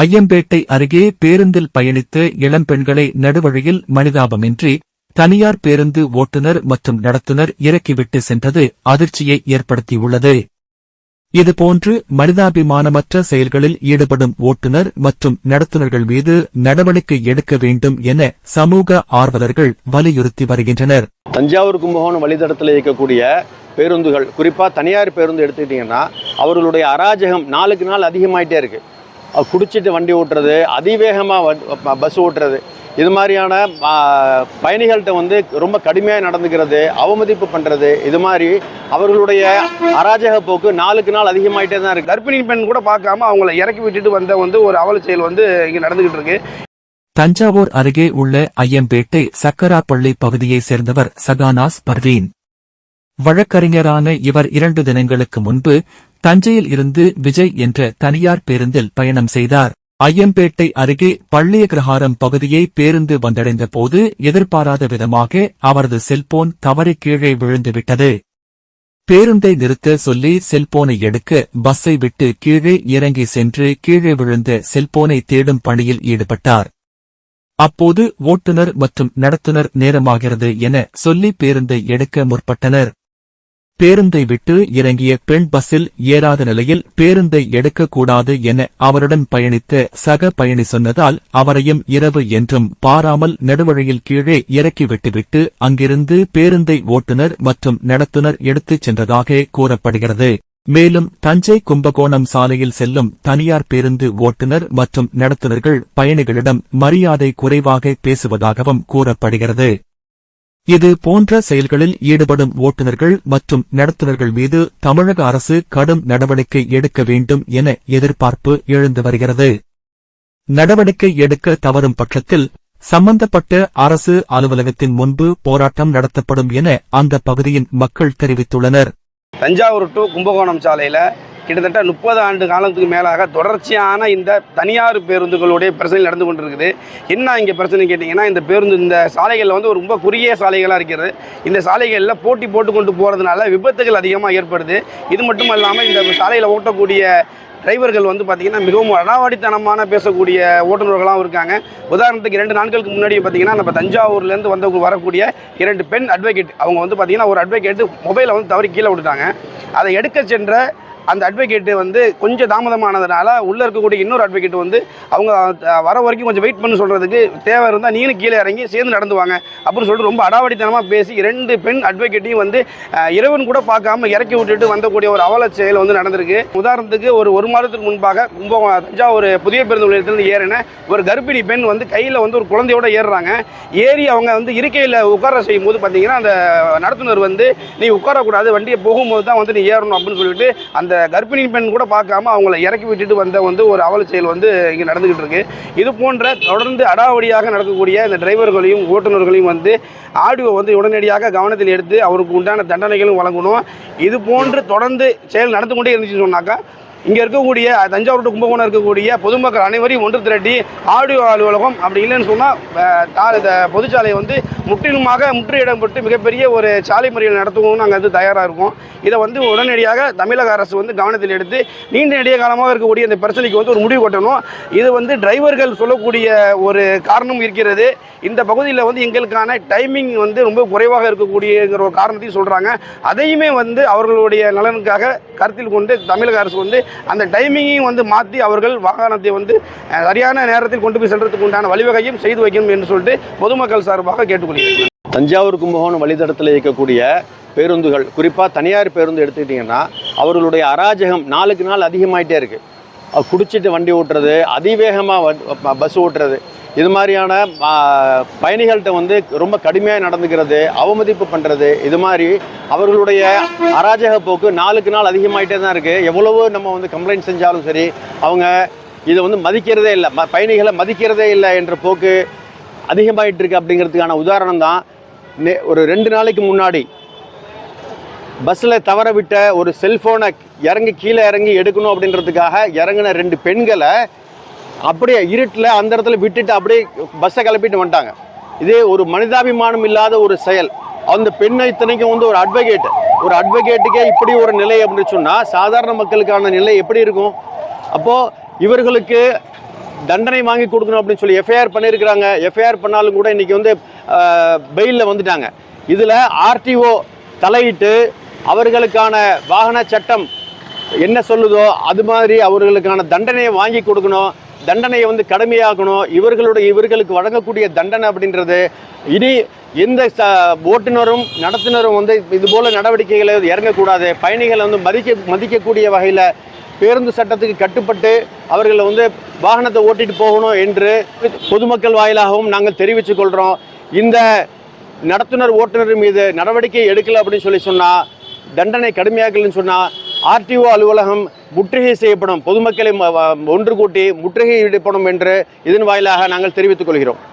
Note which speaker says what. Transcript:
Speaker 1: ஐயம்பேட்டை அருகே பேருந்தில் பயணித்த இளம்பெண்களை நடுவழியில் மனிதாபமின்றி தனியார் பேருந்து ஓட்டுநர் மற்றும் நடத்துனர் இறக்கிவிட்டு சென்றது அதிர்ச்சியை ஏற்படுத்தியுள்ளது. இதுபோன்று மனிதாபிமானமற்ற செயல்களில் ஈடுபடும் ஓட்டுநர் மற்றும் நடத்துனர்கள் மீது நடவடிக்கை எடுக்க வேண்டும் என சமூக ஆர்வலர்கள் வலியுறுத்தி வருகின்றனர்.
Speaker 2: தஞ்சாவூர் கும்பகோணம் வழித்தடத்தில் இயக்கக்கூடிய பேருந்துகள் குறிப்பாக தனியார் பேருந்து எடுத்துக்கிட்டிங்கன்னா அவர்களுடைய அராஜகம் நாளுக்கு நாள் அதிகமாயிட்டே இருக்கு. குடிச்சிட்டு வண்டி ஓட்டுறது அதிவேகமாக பஸ் ஓட்டுறது. இது மாதிரியான பயணிகள்கிட்ட வந்து ரொம்ப கடுமையாக நடந்துக்கிறது அவமதிப்பு பண்ணுறது இது மாதிரி அவர்களுடைய அராஜக போக்கு நாளுக்கு நாள் அதிகமாயிட்டே தான் இருக்கு.
Speaker 3: கர்ப்பிணி பெண் கூட பார்க்காம அவங்கள இறக்கி விட்டுட்டு வந்த வந்து ஒரு அவல செயல் வந்து இங்கே நடந்துகிட்டு இருக்கு.
Speaker 1: தஞ்சாவூர் அருகே உள்ள ஐயம்பேட்டை சக்கராப்பள்ளி பகுதியைச் சேர்ந்தவர் சகானாஸ் பர்வீன். வழக்கறிஞரான இவர் இரண்டு தினங்களுக்கு முன்பு தஞ்சையில் இருந்து விஜய் என்ற தனியார் பேருந்தில் பயணம் செய்தார். ஐயம்பேட்டை அருகே பள்ளிய கிரகாரம் பகுதியை பேருந்து வந்தடைந்த போது எதிர்பாராத விதமாக அவரது செல்போன் தவறி கீழே விழுந்துவிட்டது. பேருந்தை நிறுத்த சொல்லி செல்போனை எடுக்க பஸ்ஸை விட்டு கீழே இறங்கி சென்று கீழே விழுந்த செல்போனை தேடும் பணியில் ஈடுபட்டார். அப்போது ஓட்டுநர் மற்றும் நடத்துனர் நேரமாகிறது என சொல்லி பேருந்தை எடுக்க முற்பட்டனர். பேருந்தை விட்டு இறங்கிய பெண் பஸ்ஸில் ஏறாத நிலையில் பேருந்தை எடுக்கக்கூடாது என அவருடன் பயணித்த சக பயணி சொன்னதால் அவரையும் இரவு என்றும் பாராமல் நடுவழியில் கீழே இறக்கிவிட்டுவிட்டு அங்கிருந்து பேருந்தை ஓட்டுநர் மற்றும் நடத்துனர் எடுத்துச் சென்றதாக கூறப்படுகிறது. மேலும் தஞ்சை கும்பகோணம் சாலையில் செல்லும் தனியார் பேருந்து ஓட்டுநர் மற்றும் நடத்துனர்கள் பயணிகளிடம் மரியாதை குறைவாக பேசுவதாகவும் கூறப்படுகிறது. இது போன்ற செயல்களில் ஈடுபடும் ஓட்டுநர்கள் மற்றும் நடத்துனர்கள் மீது தமிழக அரசு கடும் நடவடிக்கை எடுக்க வேண்டும் என எதிர்பார்ப்பு எழுந்து வருகிறது. நடவடிக்கை எடுக்க தவறும் பட்சத்தில் சம்பந்தப்பட்ட அரசு அலுவலகத்தின் முன்பு போராட்டம் நடத்தப்படும் என அந்த பகுதியின் மக்கள் தெரிவித்துள்ளனர்.
Speaker 3: தஞ்சாவூர் டு கும்பகோணம் சாலையில கிட்டத்தட்ட முப்பது ஆண்டு காலத்துக்கு மேலாக தொடர்ச்சியான இந்த தனியார் பேருந்துகளுடைய பிரச்சனை நடந்து கொண்டிருக்குது. என்ன இங்கே பிரச்சனை கேட்டிங்கன்னா இந்த பேருந்து இந்த சாலைகளில் வந்து ஒரு ரொம்ப குறுகிய சாலைகளாக இருக்கிறது. இந்த சாலைகளில் போட்டி போட்டு கொண்டு போகிறதுனால விபத்துகள் அதிகமாக ஏற்படுது. இது மட்டும் இல்லாமல் இந்த சாலையில் ஓட்டக்கூடிய டிரைவர்கள் வந்து பார்த்திங்கன்னா மிகவும் அடாவடித்தனமான பேசக்கூடிய ஓட்டுநர்களாகவும் இருக்காங்க. உதாரணத்துக்கு இரண்டு நாட்களுக்கு முன்னாடி பார்த்தீங்கன்னா நம்ம தஞ்சாவூர்லேருந்து வந்து வரக்கூடிய இரண்டு பெண் அட்வொகேட் அவங்க வந்து பார்த்திங்கன்னா ஒரு அட்வொகேட் மொபைலை வந்து தவறி கீழே விட்டுட்டாங்க. அதை எடுக்க சென்ற அந்த அட்வொகேட்டு வந்து கொஞ்சம் தாமதமானதுனால உள்ளே இருக்கக்கூடிய இன்னொரு அட்வொகேட் வந்து அவங்க வர வரைக்கும் கொஞ்சம் வெயிட் பண்ண சொல்கிறதுக்கு தேவை இருந்தால் நீங்களும் கீழே இறங்கி சேர்ந்து நடந்துவாங்க அப்படின்னு சொல்லிட்டு ரொம்ப அடாவடித்தனமாக பேசி ரெண்டு பெண் அட்வொகேட்டையும் வந்து இரவன் கூட பார்க்காம இறக்கி விட்டுட்டு வந்தக்கூடிய ஒரு அவல செயல் வந்து நடந்திருக்கு. உதாரணத்துக்கு ஒரு ஒரு மாதத்துக்கு முன்பாக கும்பகோணம் தஞ்சாவூர் புதிய பேருந்து நிலையத்திலிருந்து ஏறின ஒரு கர்ப்பிணி பெண் வந்து கையில் வந்து ஒரு குழந்தையோட ஏறுறாங்க. ஏறி அவங்க வந்து இருக்கையில் உட்கார செய்யும் போது பார்த்தீங்கன்னா அந்த நடத்துனர் வந்து நீ உட்காரக்கூடாது வண்டியை போகும்போது தான் வந்து நீ ஏறணும் அப்படின்னு சொல்லிட்டு அந்த கர்ப்பிணி பெண் கூட பார்க்காம அவங்கள இறக்கி விட்டுட்டு வந்த வந்து ஒரு அவல செயல் வந்து இங்கே நடந்துகிட்டு இருக்கு. இது போன்ற தொடர்ந்து அடாவடியாக நடக்கக்கூடிய இந்த டிரைவர்களையும் ஓட்டுநர்களையும் வந்து ஆடியோ வந்து உடனடியாக கவனத்தில் எடுத்து அவருக்கு உண்டான தண்டனைகளும் வழங்கணும். இது போன்று தொடர்ந்து செயல் நடந்து கொண்டே இருந்துச்சு சொன்னாக்கா இங்கே இருக்கக்கூடிய தஞ்சாவூர் கும்பகோணம் இருக்கக்கூடிய பொதுமக்கள் அனைவரையும் ஒன்று திரட்டி ஆடியோ அலுவலகம் அப்படி இல்லைன்னு சொன்னால் இந்த பொதுச்சாலையை வந்து முற்றிலுமாக முற்றுகையிடப்பட்டு மிகப்பெரிய ஒரு சாலை மறியல் நடத்துவோம் நாங்கள் வந்து தயாராக இருக்கோம். இதை வந்து உடனடியாக தமிழக அரசு வந்து கவனத்தில் எடுத்து நீண்ட நெடிய காலமாக இருக்கக்கூடிய இந்த பிரச்சனைக்கு வந்து ஒரு முடிவு கொட்டணும். இது வந்து டிரைவர்கள் சொல்லக்கூடிய ஒரு காரணம் இருக்கிறது. இந்த பகுதியில் வந்து எங்களுக்கான டைமிங் வந்து ரொம்ப குறைவாக இருக்கக்கூடியங்கிற ஒரு காரணத்தையும் சொல்கிறாங்க அதையுமே வந்து அவர்களுடைய நலனுக்காக கருத்தில் கொண்டு தமிழக அரசு வந்து அந்த டைமிங்கையும் வந்து மாற்றி அவர்கள் வாகனத்தை வந்து சரியான நேரத்தில் கொண்டு போய் செல்றதுக்கு உண்டான வழிவகையும் செய்து வைக்கணும் என்று சொல்லிட்டு பொதுமக்கள் சார்பாக கேட்டுக்கொள்கிறேன்.
Speaker 2: தஞ்சாவூர் கும்பகோணம் வழித்தடத்தில் இயக்கக்கூடிய பேருந்துகள் குறிப்பாக தனியார் பேருந்து எடுத்துக்கிட்டிங்கன்னா அவர்களுடைய அராஜகம் நாளுக்கு நாள் அதிகமாயிட்டே இருக்குது குடிச்சிட்டு வண்டி ஓட்டுறது அதிவேகமாக பஸ் ஓட்டுறது இது மாதிரியான பயணிகள்கிட்ட வந்து ரொம்ப கடுமையாக நடந்துக்கிறது அவமதிப்பு பண்ணுறது இது மாதிரி அவர்களுடைய அராஜக போக்கு நாளுக்கு நாள் அதிகமாகிட்டே தான் இருக்குது எவ்வளவோ நம்ம வந்து கம்ப்ளைண்ட் செஞ்சாலும் சரி அவங்க இதை வந்து மதிக்கிறதே இல்லை ம பயணிகளை மதிக்கிறதே இல்லை என்ற போக்கு அதிகமாகிட்டு இருக்கு அப்படிங்கிறதுக்கான உதாரணம் தான். நே- ஒரு ரெண்டு நாளைக்கு முன்னாடி பஸ்ஸில் தவற விட்ட ஒரு செல்ஃபோனை இறங்கி கீழே இறங்கி எடுக்கணும் அப்படின்றதுக்காக இறங்கின ரெண்டு பெண்களை அப்படியே இருட்டில் அந்த இடத்துல விட்டுட்டு அப்படியே பஸ்ஸை கிளப்பிட்டு வந்துட்டாங்க. இதே ஒரு மனிதாபிமானம் இல்லாத ஒரு செயல். அந்த பெண்ணை இத்தனைக்கும் வந்து ஒரு அட்வொகேட் ஒரு அட்வொகேட்டுக்கே இப்படி ஒரு நிலை அப்படின்னு சொன்னால் சாதாரண மக்களுக்கான நிலை எப்படி இருக்கும்? அப்போது இவர்களுக்கு தண்டனை வாங்கி கொடுக்கணும் அப்படின்னு சொல்லி எஃப்ஐஆர் பண்ணியிருக்கிறாங்க. எஃப்ஐஆர் பண்ணாலும் கூட இன்றைக்கி வந்து பெயிலில் வந்துட்டாங்க. இதில் ஆர்டிஓ தலையிட்டு அவர்களுக்கான வாகன சட்டம் என்ன சொல்லுதோ அது மாதிரி அவர்களுக்கான தண்டனையை வாங்கி கொடுக்கணும். தண்டனையை வந்து கடுமையாக்கணும். இவர்களுடைய இவர்களுக்கு வழங்கக்கூடிய தண்டனை அப்படின்றது இனி எந்த ச ஓட்டுநரும் நடத்துனரும் வந்து இது போல் நடவடிக்கைகளை இறங்கக்கூடாது. பயணிகளை வந்து மதிக்க மதிக்கக்கூடிய வகையில் பேருந்து சட்டத்துக்கு கட்டுப்பட்டு அவர்களை வந்து வாகனத்தை ஓட்டிட்டு போகணும் என்று பொதுமக்கள் வாயிலாகவும் நாங்கள் தெரிவித்துக் கொள்கிறோம் இந்த நடத்துனர் ஓட்டுநர் மீது நடவடிக்கை எடுக்கலை அப்படின்னு சொல்லி சொன்னால் தண்டனை கடுமையாக்கலன்னு சொன்னால் ஆர்டிஓ அலுவலகம் முற்றுகை செய்யப்படும். பொதுமக்களை ஒன்று கூட்டி முற்றுகையிடப்படும் என்று இதன் வாயிலாக நாங்கள் தெரிவித்துக் கொள்கிறோம்.